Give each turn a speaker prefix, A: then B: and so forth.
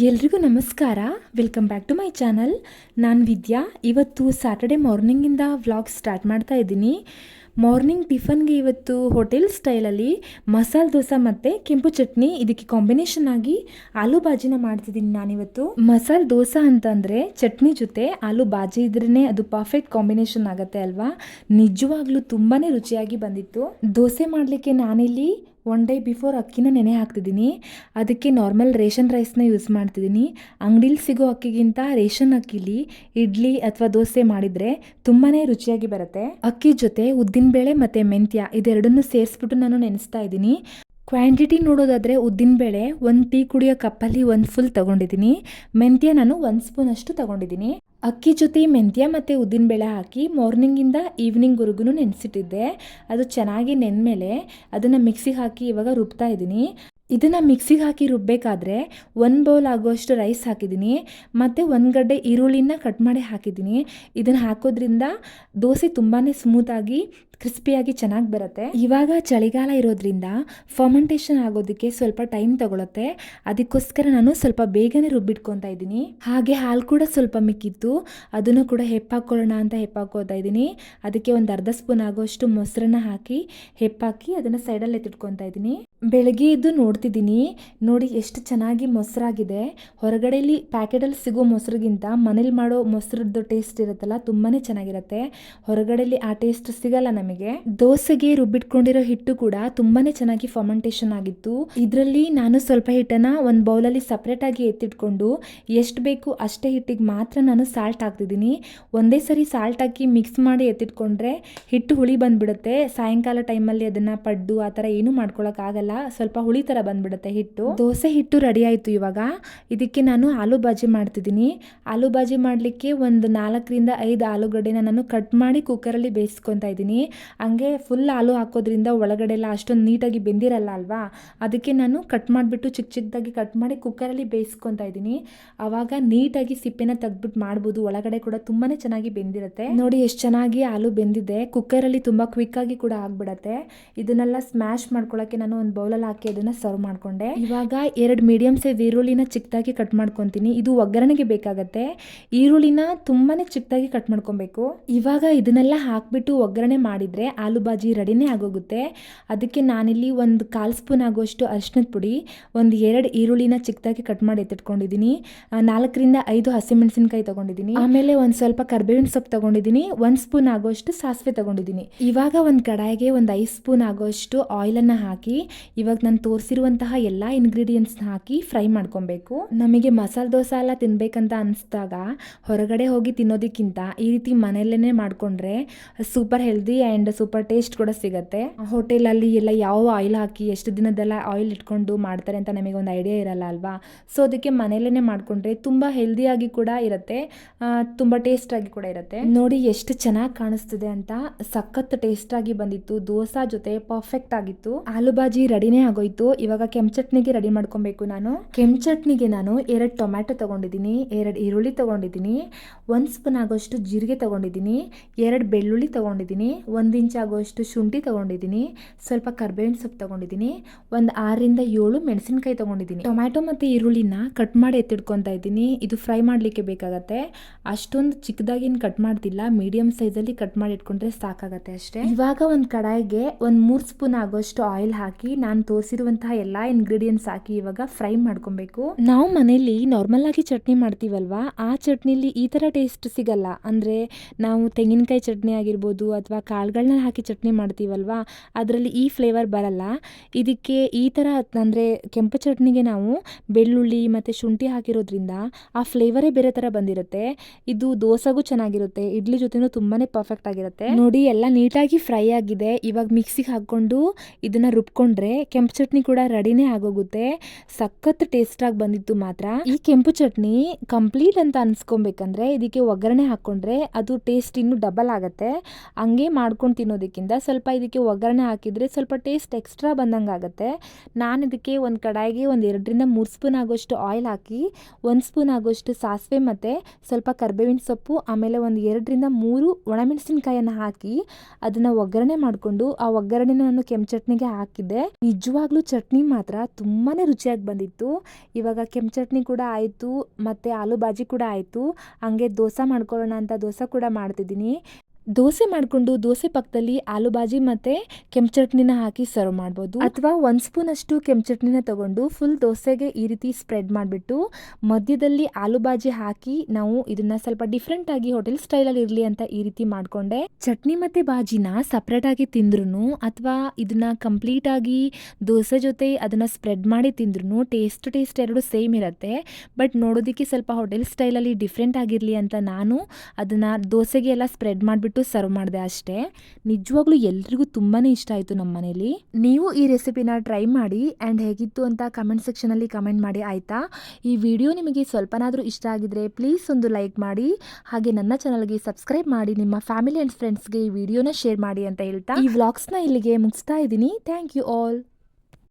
A: ಎಲ್ರಿಗೂ ನಮಸ್ಕಾರ. Welcome back to my channel ನಾನು ವಿದ್ಯಾ. ಇವತ್ತು ಸ್ಯಾಟರ್ಡೆ ಮಾರ್ನಿಂಗಿಂದ ವ್ಲಾಗ್ ಸ್ಟಾರ್ಟ್ ಮಾಡ್ತಾ ಇದ್ದೀನಿ. ಮಾರ್ನಿಂಗ್ ಟಿಫನ್ಗೆ ಇವತ್ತು ಹೋಟೆಲ್ ಸ್ಟೈಲಲ್ಲಿ ಮಸಾಲೆ ದೋಸೆ ಮತ್ತು ಕೆಂಪು ಚಟ್ನಿ, ಇದಕ್ಕೆ ಕಾಂಬಿನೇಷನ್ ಆಗಿ ಆಲೂ ಬಾಜಿನ ಮಾಡ್ತಿದ್ದೀನಿ ನಾನಿವತ್ತು. ಮಸಾಲೆ ದೋಸೆ ಅಂತಂದರೆ ಚಟ್ನಿ ಜೊತೆ ಆಲೂ ಬಾಜಿ ಇದ್ರೇ ಅದು ಪರ್ಫೆಕ್ಟ್ ಕಾಂಬಿನೇಷನ್ ಆಗುತ್ತೆ ಅಲ್ವಾ? ನಿಜವಾಗ್ಲೂ ತುಂಬಾ ರುಚಿಯಾಗಿ ಬಂದಿತ್ತು. ದೋಸೆ ಮಾಡಲಿಕ್ಕೆ ನಾನಿಲ್ಲಿ ಒನ್ ಡೇ ಬಿಫೋರ್ ಅಕ್ಕಿನ ನೆನೆ ಹಾಕ್ತಿದ್ದೀನಿ. ಅದಕ್ಕೆ ನಾರ್ಮಲ್ ರೇಷನ್ ರೈಸ್ನ ಯೂಸ್ ಮಾಡ್ತಿದ್ದೀನಿ. ಅಂಗಡೀಲಿ ಸಿಗೋ ಅಕ್ಕಿಗಿಂತ ರೇಷನ್ ಅಕ್ಕಿಲಿ ಇಡ್ಲಿ ಅಥವಾ ದೋಸೆ ಮಾಡಿದರೆ ತುಂಬಾ ರುಚಿಯಾಗಿ ಬರುತ್ತೆ. ಅಕ್ಕಿ ಜೊತೆ ಉದ್ದಿನಬೇಳೆ ಮತ್ತು ಮೆಂತ್ಯ ಇದೆರಡನ್ನೂ ಸೇರಿಸ್ಬಿಟ್ಟು ನಾನು ನೆನೆಸ್ತಾ ಇದ್ದೀನಿ. ಕ್ವಾಂಟಿಟಿ ನೋಡೋದಾದರೆ ಉದ್ದಿನಬೇಳೆ ಒಂದು ಟೀ ಕುಡಿಯೋ ಕಪ್ಪಲ್ಲಿ ಒಂದು ಫುಲ್ ತೊಗೊಂಡಿದ್ದೀನಿ. ಮೆಂತ್ಯ ನಾನು ಒಂದು ಸ್ಪೂನಷ್ಟು ತೊಗೊಂಡಿದ್ದೀನಿ. ಅಕ್ಕಿ ಜೊತೆ ಮೆಂತ್ಯ ಮತ್ತು ಉದ್ದಿನಬೇಳೆ ಹಾಕಿ ಮಾರ್ನಿಂಗಿಂದ ಈವ್ನಿಂಗ್ವರೆಗೂ ನೆನೆಸಿಟ್ಟಿದ್ದೆ. ಅದು ಚೆನ್ನಾಗಿ ನೆನ್ಮೇಲೆ ಅದನ್ನು ಮಿಕ್ಸಿಗೆ ಹಾಕಿ ಇವಾಗ ರುಬ್ತಾ ಇದ್ದೀನಿ. ಇದನ್ನು ಮಿಕ್ಸಿಗೆ ಹಾಕಿ ರುಬ್ಬಬೇಕಾದ್ರೆ ಒಂದು ಬೌಲ್ ಆಗುವಷ್ಟು ರೈಸ್ ಹಾಕಿದ್ದೀನಿ, ಮತ್ತು ಒಂದು ಗಡ್ಡೆ ಈರುಳ್ಳಿನ ಕಟ್ ಮಾಡಿ ಹಾಕಿದ್ದೀನಿ. ಇದನ್ನು ಹಾಕೋದ್ರಿಂದ ದೋಸೆ ತುಂಬಾ ಸ್ಮೂತಾಗಿ ಕ್ರಿಸ್ಪಿಯಾಗಿ ಚೆನ್ನಾಗಿ ಬರುತ್ತೆ. ಇವಾಗ ಚಳಿಗಾಲ ಇರೋದ್ರಿಂದ ಫರ್ಮೆಂಟೇಷನ್ ಆಗೋದಕ್ಕೆ ಸ್ವಲ್ಪ ಟೈಮ್ ತಗೊಳುತ್ತೆ. ಅದಕ್ಕೋಸ್ಕರ ನಾನು ಸ್ವಲ್ಪ ಬೇಗನೆ ರುಬ್ಬಿಟ್ಕೊತಾ ಇದ್ದೀನಿ. ಹಾಗೆ ಹಾಲು ಕೂಡ ಸ್ವಲ್ಪ ಮಿಕ್ಕಿತ್ತು, ಅದನ್ನು ಕೂಡ ಹೆಪ್ಪಾಕೊಳ್ಳೋಣ ಅಂತ ಹೆಪ್ಪಾಕೋತಾ ಇದ್ದೀನಿ. ಅದಕ್ಕೆ ಒಂದು ಅರ್ಧ ಸ್ಪೂನ್ ಆಗೋಷ್ಟು ಮೊಸರನ್ನ ಹಾಕಿ, ಹೆಪ್ಪಾಕಿ ಅದನ್ನು ಸೈಡಲ್ಲಿ ಎತ್ತಿಟ್ಕೊತಾ ಇದ್ದೀನಿ. ಬೆಳಗ್ಗೆ ಎದ್ದು ನೋಡ್ತಿದ್ದೀನಿ. ನೋಡಿ ಎಷ್ಟು ಚೆನ್ನಾಗಿ ಮೊಸರಾಗಿದೆ. ಹೊರಗಡೆಯಲ್ಲಿ ಪ್ಯಾಕೆಟಲ್ಲಿ ಸಿಗೋ ಮೊಸರಿಗಿಂತ ಮನೇಲಿ ಮಾಡೋ ಮೊಸರದ್ದು ಟೇಸ್ಟ್ ಇರುತ್ತಲ್ಲ ತುಂಬಾ ಚೆನ್ನಾಗಿರುತ್ತೆ. ಹೊರಗಡೆಯಲ್ಲಿ ಆ ಟೇಸ್ಟ್ ಸಿಗಲ್ಲ ನಮಗೆ. ದೋಸೆಗೆ ರುಬ್ಬಿಟ್ಕೊಂಡಿರೋ ಹಿಟ್ಟು ಕೂಡ ತುಂಬಾ ಚೆನ್ನಾಗಿ ಫರ್ಮೆಂಟೇಷನ್ ಆಗಿತ್ತು. ಇದರಲ್ಲಿ ನಾನು ಸ್ವಲ್ಪ ಹಿಟ್ಟನ್ನು ಒಂದು ಬೌಲಲ್ಲಿ ಸಪ್ರೇಟಾಗಿ ಎತ್ತಿಟ್ಕೊಂಡು, ಎಷ್ಟು ಬೇಕು ಅಷ್ಟೇ ಹಿಟ್ಟಿಗೆ ಮಾತ್ರ ನಾನು ಸಾಲ್ಟ್ ಹಾಕ್ತಿದ್ದೀನಿ. ಒಂದೇ ಸರಿ ಸಾಲ್ಟ್ ಹಾಕಿ ಮಿಕ್ಸ್ ಮಾಡಿ ಎತ್ತಿಟ್ಕೊಂಡ್ರೆ ಹಿಟ್ಟು ಹುಳಿ ಬಂದುಬಿಡುತ್ತೆ. ಸಾಯಂಕಾಲ ಟೈಮಲ್ಲಿ ಅದನ್ನು ಪಡ್ದು ಆ ಥರ ಏನೂ ಮಾಡ್ಕೊಳಕ್ಕಾಗಲ್ಲ. ಸ್ವಲ್ಪ ಹುಳಿ ಥರ ಬಂದ್ಬಿಡುತ್ತೆ ಹಿಟ್ಟು. ದೋಸೆ ಹಿಟ್ಟು ರೆಡಿ ಆಯಿತು ಇವಾಗ. ಇದಕ್ಕೆ ನಾನು ಆಲೂ ಬಾಜಿ ಮಾಡ್ತಿದ್ದೀನಿ. ಆಲೂ ಬಾಜಿ ಮಾಡಲಿಕ್ಕೆ ಒಂದು ನಾಲ್ಕರಿಂದ ಐದು ಆಲೂಗಡ್ಡೆನ ನಾನು ಕಟ್ ಮಾಡಿ ಕುಕ್ಕರಲ್ಲಿ ಬೇಯಿಸ್ಕೊತಾ ಇದ್ದೀನಿ. ಹಂಗೆ ಫುಲ್ ಆಲೂ ಹಾಕೋದ್ರಿಂದ ಒಳಗಡೆ ಎಲ್ಲ ಅಷ್ಟೊಂದು ನೀಟಾಗಿ ಬೆಂದಿರಲ್ಲ ಅಲ್ವಾ? ಅದಕ್ಕೆ ನಾನು ಕಟ್ ಮಾಡಿಬಿಟ್ಟು ಚಿಕ್ಕ ಚಿಕ್ಕದಾಗಿ ಕಟ್ ಮಾಡಿ ಕುಕ್ಕರಲ್ಲಿ ಬೇಯಿಸ್ಕೊತಾ ಇದ್ದೀನಿ. ಆವಾಗ ನೀಟಾಗಿ ಸಿಪ್ಪೆನ ತೆಗ್ದ್ಬಿಟ್ಟು ಮಾಡ್ಬೋದು. ಒಳಗಡೆ ಕೂಡ ತುಂಬಾ ಚೆನ್ನಾಗಿ ಬೆಂದಿರುತ್ತೆ. ನೋಡಿ ಎಷ್ಟು ಚೆನ್ನಾಗಿ ಆಲೂ ಬೆಂದಿದೆ. ಕುಕ್ಕರಲ್ಲಿ ತುಂಬ ಕ್ವಿಕ್ಕಾಗಿ ಕೂಡ ಆಗ್ಬಿಡತ್ತೆ. ಇದನ್ನೆಲ್ಲ ಸ್ಮ್ಯಾಶ್ ಮಾಡ್ಕೊಳ್ಳೋಕ್ಕೆ ನಾನು ಒಂದು ಬೌಲಲ್ಲಿ ಹಾಕಿ ಅದನ್ನ ಸರ್ವ್ ಮಾಡ್ಕೊಂಡೆ. ಇವಾಗ ಎರಡು ಮೀಡಿಯಮ್ ಸೈಜ್ ಈರುಳ್ಳಿನ ಚಿಕ್ಕದಾಗಿ ಕಟ್ ಮಾಡ್ಕೊತೀನಿ. ಇದು ಒಗ್ಗರಣೆಗೆ ಬೇಕಾಗತ್ತೆ. ಈರುಳ್ಳಿನ ತುಂಬಾನೇ ಚಿಕ್ಕದಾಗಿ ಕಟ್ ಮಾಡ್ಕೊಬೇಕು. ಇವಾಗ ಇದನ್ನೆಲ್ಲ ಹಾಕ್ಬಿಟ್ಟು ಒಗ್ಗರಣೆ ಮಾಡಿದ್ರೆ ಆಲೂ ಬಾಜಿ ರೆಡಿನೇ ಆಗೋಗುತ್ತೆ. ಅದಕ್ಕೆ ನಾನಿಲ್ಲಿ ಒಂದು ಕಾಲು ಸ್ಪೂನ್ ಆಗುವಷ್ಟು ಅರಿಶಿನದ ಪುಡಿ, ಒಂದು ಎರಡು ಈರುಳ್ಳಿನ ಚಿಕ್ಕದಾಗಿ ಕಟ್ ಮಾಡಿ ಎತ್ತಿಟ್ಕೊಂಡಿದ್ದೀನಿ ನಾಲ್ಕರಿಂದ ಐದು ಹಸಿಮೆಣಸಿನಕಾಯಿ ತಗೊಂಡಿದ್ದೀನಿ ಆಮೇಲೆ ಒಂದು ಸ್ವಲ್ಪ ಕರ್ಬೇವಿನ ಸೊಪ್ಪು ತಗೊಂಡಿದ್ದೀನಿ ಒಂದು ಸ್ಪೂನ್ ಆಗುವಷ್ಟು ಸಾಸಿವೆ ತಗೊಂಡಿದ್ದೀನಿ ಇವಾಗ ಒಂದು ಕಡಾಯಿಗೆ ಒಂದು ಐದು ಸ್ಪೂನ್ ಆಗುವಷ್ಟು ಆಯಿಲನ್ನು ಹಾಕಿ ಇವಾಗ ನಾನು ತೋರಿಸಿರುವಂತಹ ಎಲ್ಲ ಇಂಗ್ರೀಡಿಯೆಂಟ್ಸ್ನ ಹಾಕಿ ಫ್ರೈ ಮಾಡ್ಕೊಬೇಕು. ನಮಗೆ ಮಸಾಲೆ ದೋಸೆ ಎಲ್ಲ ತಿನ್ಬೇಕಂತ ಅನಿಸ್ದಾಗ ಹೊರಗಡೆ ಹೋಗಿ ತಿನ್ನೋದಕ್ಕಿಂತ ಈ ರೀತಿ ಮನೆಯಲ್ಲೇ ಮಾಡಿಕೊಂಡ್ರೆ super healthy and super taste ಕೂಡ ಸಿಗುತ್ತೆ. ಹೋಟೆಲಲ್ಲಿ ಎಲ್ಲ ಯಾವ ಆಯಿಲ್ ಹಾಕಿ ಎಷ್ಟು ದಿನದೆಲ್ಲ ಆಯಿಲ್ ಇಟ್ಕೊಂಡು ಮಾಡ್ತಾರೆ ಅಂತ ನಮಗೆ ಒಂದು ಐಡಿಯಾ ಇರಲ್ಲ ಅಲ್ವಾ? ಸೊ ಅದಕ್ಕೆ ಮನೆಯಲ್ಲೇ ಮಾಡಿಕೊಂಡ್ರೆ ತುಂಬ ಹೆಲ್ದಿಯಾಗಿ ಕೂಡ ಇರುತ್ತೆ ತುಂಬ ಟೇಸ್ಟಾಗಿ ಕೂಡ ಇರುತ್ತೆ. ನೋಡಿ ಎಷ್ಟು ಚೆನ್ನಾಗಿ ಕಾಣಿಸ್ತಿದೆ ಅಂತ ಸಖತ್ ಟೇಸ್ಟಾಗಿ ಬಂದಿತ್ತು. ದೋಸೆ ಜೊತೆ ಪರ್ಫೆಕ್ಟ್ ಆಗಿತ್ತು. ಆಲೂ ಬಾಜಿ ರೆಡಿನೇ ಆಗೋಯ್ತು. ಇವಾಗ ಕೆಂಪು ಚಟ್ನಿಗೆ ರೆಡಿ ಮಾಡ್ಕೊಬೇಕು ನಾನು. ಕೆಂಪು ಚಟ್ನಿಗೆ ನಾನು ಎರಡು ಟೊಮ್ಯಾಟೊ ತಗೊಂಡಿದ್ದೀನಿ, ಎರಡು ಈರುಳ್ಳಿ ತಗೊಂಡಿದ್ದೀನಿ, ಒಂದು ಸ್ಪೂನ್ ಆಗೋಷ್ಟು ಜೀರಿಗೆ ತಗೊಂಡಿದ್ದೀನಿ, ಎರಡು ಬೆಳ್ಳುಳ್ಳಿ ತಗೊಂಡಿದ್ದೀನಿ, ಒಂದು ಇಂಚ್ ಆಗೋಷ್ಟು ಶುಂಠಿ ತಗೊಂಡಿದ್ದೀನಿ, ಸ್ವಲ್ಪ ಕರ್ಬೇವಿನ ಸೊಪ್ಪು ತಗೊಂಡಿದ್ದೀನಿ, ಒಂದು ಆರರಿಂದ ಏಳು ಮೆಣಸಿನಕಾಯಿ ತಗೊಂಡಿದ್ದೀನಿ. ಟೊಮ್ಯಾಟೊ ಮತ್ತು ಈರುಳ್ಳಿನ ಕಟ್ ಮಾಡಿ ಎತ್ತಿಡ್ಕೊತಾ ಇದ್ದೀನಿ. ಇದು ಫ್ರೈ ಮಾಡಲಿಕ್ಕೆ ಬೇಕಾಗತ್ತೆ. ಅಷ್ಟೊಂದು ಚಿಕ್ಕದಾಗಿನ್ ಕಟ್ ಮಾಡ್ತಿಲ್ಲ. ಮೀಡಿಯಂ ಸೈಜಲ್ಲಿ ಕಟ್ ಮಾಡಿ ಇಟ್ಕೊಂಡ್ರೆ ಸಾಕಾಗತ್ತೆ ಅಷ್ಟೇ. ಇವಾಗ ಒಂದು ಕಡಾಯಿಗೆ ಒಂದು ಮೂರು ಸ್ಪೂನ್ ಆಗೋಷ್ಟು ಆಯಿಲ್ ಹಾಕಿ ನಾನು ತೋರಿಸಿರುವಂತಹ ಎಲ್ಲ ಇಂಗ್ರೀಡಿಯೆಂಟ್ಸ್ ಹಾಕಿ ಇವಾಗ ಫ್ರೈ ಮಾಡ್ಕೊಬೇಕು. ನಾವು ಮನೇಲಿ ನಾರ್ಮಲ್ ಆಗಿ ಚಟ್ನಿ ಮಾಡ್ತೀವಲ್ವಾ? ಆ ಚಟ್ನಿಲಿ ಈ ಥರ ಟೇಸ್ಟ್ ಸಿಗಲ್ಲ. ಅಂದರೆ ನಾವು ತೆಂಗಿನಕಾಯಿ ಚಟ್ನಿ ಆಗಿರ್ಬೋದು ಅಥವಾ ಕಾಳುಗಳನ್ನ ಹಾಕಿ ಚಟ್ನಿ ಮಾಡ್ತೀವಲ್ವಾ? ಅದರಲ್ಲಿ ಈ ಫ್ಲೇವರ್ ಬರಲ್ಲ. ಇದಕ್ಕೆ ಈ ಥರ ಅಂದರೆ ಕೆಂಪು ಚಟ್ನಿಗೆ ನಾವು ಬೆಳ್ಳುಳ್ಳಿ ಮತ್ತು ಶುಂಠಿ ಹಾಕಿರೋದ್ರಿಂದ ಆ ಫ್ಲೇವರೇ ಬೇರೆ ಥರ ಬಂದಿರುತ್ತೆ. ಇದು ದೋಸೆಗೂ ಚೆನ್ನಾಗಿರುತ್ತೆ. ಇಡ್ಲಿ ಜೊತೆನೂ ತುಂಬಾ ಪರ್ಫೆಕ್ಟ್ ಆಗಿರುತ್ತೆ. ನೋಡಿ, ಎಲ್ಲ ನೀಟಾಗಿ ಫ್ರೈ ಆಗಿದೆ. ಇವಾಗ ಮಿಕ್ಸಿಗೆ ಹಾಕ್ಕೊಂಡು ಇದನ್ನ ರುಬ್ಕೊಂಡ್ರೆ ಕೆಂಪು ಚಟ್ನಿ ಕೂಡ ರೆಡಿನೇ ಆಗೋಗುತ್ತೆ. ಸಖತ್ ಟೇಸ್ಟಾಗಿ ಬಂದಿತ್ತು ಮಾತ್ರ. ಈ ಕೆಂಪು ಚಟ್ನಿ ಕಂಪ್ಲೀಟ್ ಅಂತ ಅನ್ಸ್ಕೊಬೇಕಂದ್ರೆ ಇದಕ್ಕೆ ಒಗ್ಗರಣೆ ಹಾಕೊಂಡ್ರೆ ಅದು ಟೇಸ್ಟ್ ಇನ್ನೂ ಡಬಲ್ ಆಗುತ್ತೆ. ಹಂಗೆ ಮಾಡ್ಕೊಂಡು ತಿನ್ನೋದಕ್ಕಿಂತ ಸ್ವಲ್ಪ ಇದಕ್ಕೆ ಒಗ್ಗರಣೆ ಹಾಕಿದ್ರೆ ಸ್ವಲ್ಪ ಟೇಸ್ಟ್ ಎಕ್ಸ್ಟ್ರಾ ಬಂದಂಗೆ ಆಗುತ್ತೆ. ನಾನು ಇದಕ್ಕೆ ಒಂದು ಕಡಾಯಿಗೆ ಒಂದು ಎರಡರಿಂದ ಮೂರು ಸ್ಪೂನ್ ಆಗೋಷ್ಟು ಆಯಿಲ್ ಹಾಕಿ, ಒಂದು ಸ್ಪೂನ್ ಆಗೋಷ್ಟು ಸಾಸಿವೆ ಮತ್ತು ಸ್ವಲ್ಪ ಕರ್ಬೇವಿನ ಸೊಪ್ಪು, ಆಮೇಲೆ ಒಂದು ಎರಡರಿಂದ ಮೂರು ಒಣಮೆಣಸಿನ್ಕಾಯನ್ನು ಹಾಕಿ ಅದನ್ನು ಒಗ್ಗರಣೆ ಮಾಡಿಕೊಂಡು ಆ ಒಗ್ಗರಣೆನ ನಾನು ಕೆಂಪು ಚಟ್ನಿಗೆ ಹಾಕಿದ್ದೆ. ನಿಜವಾಗ್ಲೂ ಚಟ್ನಿ ಮಾತ್ರ ತುಂಬಾ ರುಚಿಯಾಗಿ ಬಂದಿತ್ತು. ಇವಾಗ ಕೆಂಪು ಚಟ್ನಿ ಕೂಡ ಆಯಿತು, ಮತ್ತು ಆಲೂ ಬಾಜಿ ಕೂಡ ಆಯಿತು. ಹಂಗೆ ದೋಸೆ ಮಾಡ್ಕೊಳ್ಳೋಣ ಅಂತ ದೋಸೆ ಕೂಡ ಮಾಡ್ತಿದ್ದೀನಿ. ದೋಸೆ ಮಾಡಿಕೊಂಡು ದೋಸೆ ಪಕ್ಕದಲ್ಲಿ ಆಲೂ ಬಾಜಿ ಮತ್ತು ಕೆಂಪು ಚಟ್ನಿನ ಹಾಕಿ ಸರ್ವ್ ಮಾಡ್ಬೋದು. ಅಥವಾ ಒಂದು ಸ್ಪೂನಷ್ಟು ಕೆಂಪು ಚಟ್ನಿನ ತಗೊಂಡು ಫುಲ್ ದೋಸೆಗೆ ಈ ರೀತಿ ಸ್ಪ್ರೆಡ್ ಮಾಡಿಬಿಟ್ಟು ಮಧ್ಯದಲ್ಲಿ ಆಲೂ ಬಾಜಿ ಹಾಕಿ ನಾವು ಇದನ್ನ ಸ್ವಲ್ಪ ಡಿಫ್ರೆಂಟ್ ಆಗಿ ಹೋಟೆಲ್ ಸ್ಟೈಲಲ್ಲಿ ಇರಲಿ ಅಂತ ಈ ರೀತಿ ಮಾಡಿಕೊಂಡೆ. ಚಟ್ನಿ ಮತ್ತು ಬಾಜಿನ ಸಪ್ರೇಟಾಗಿ ತಿಂದ್ರೂ ಅಥವಾ ಇದನ್ನ ಕಂಪ್ಲೀಟ್ ಆಗಿ ದೋಸೆ ಜೊತೆ ಅದನ್ನು ಸ್ಪ್ರೆಡ್ ಮಾಡಿ ತಿಂದ್ರೂ ಟೇಸ್ಟ್ ಟೇಸ್ಟ್ ಎರಡು ಸೇಮ್ ಇರುತ್ತೆ. ಬಟ್ ನೋಡೋದಕ್ಕೆ ಸ್ವಲ್ಪ ಹೋಟೆಲ್ ಸ್ಟೈಲಲ್ಲಿ ಡಿಫ್ರೆಂಟ್ ಆಗಿರಲಿ ಅಂತ ನಾನು ಅದನ್ನು ದೋಸೆಗೆ ಎಲ್ಲ ಸ್ಪ್ರೆಡ್ ಮಾಡಿಬಿಟ್ಟು ಸರ್ವ್ ಮಾಡಿದೆ ಅಷ್ಟೇ. ನಿಜವಾಗ್ಲೂ ಎಲ್ರಿಗೂ ತುಂಬಾ ಇಷ್ಟ ಆಯಿತು ನಮ್ಮ ಮನೇಲಿ. ನೀವು ಈ ರೆಸಿಪಿನ ಟ್ರೈ ಮಾಡಿ ಆ್ಯಂಡ್ ಹೇಗಿತ್ತು ಅಂತ ಕಮೆಂಟ್ ಸೆಕ್ಷನಲ್ಲಿ ಕಮೆಂಟ್ ಮಾಡಿ ಆಯಿತಾ? ಈ ವಿಡಿಯೋ ನಿಮಗೆ ಸ್ವಲ್ಪನಾದರೂ ಇಷ್ಟ ಆಗಿದ್ರೆ ಪ್ಲೀಸ್ ಒಂದು ಲೈಕ್ ಮಾಡಿ. ಹಾಗೆ ನನ್ನ ಚಾನಲ್ಗೆ ಸಬ್ಸ್ಕ್ರೈಬ್ ಮಾಡಿ, ನಿಮ್ಮ ಫ್ಯಾಮಿಲಿ ಆ್ಯಂಡ್ ಫ್ರೆಂಡ್ಸ್ಗೆ ಈ ವಿಡಿಯೋನ ಶೇರ್ ಮಾಡಿ ಅಂತ ಹೇಳ್ತಾ. ಈ ವ್ಲಾಗ್ಸ್ನ ಇಲ್ಲಿಗೆ ಮುಗಿಸ್ತಾ ಇದ್ದೀನಿ. Thank you all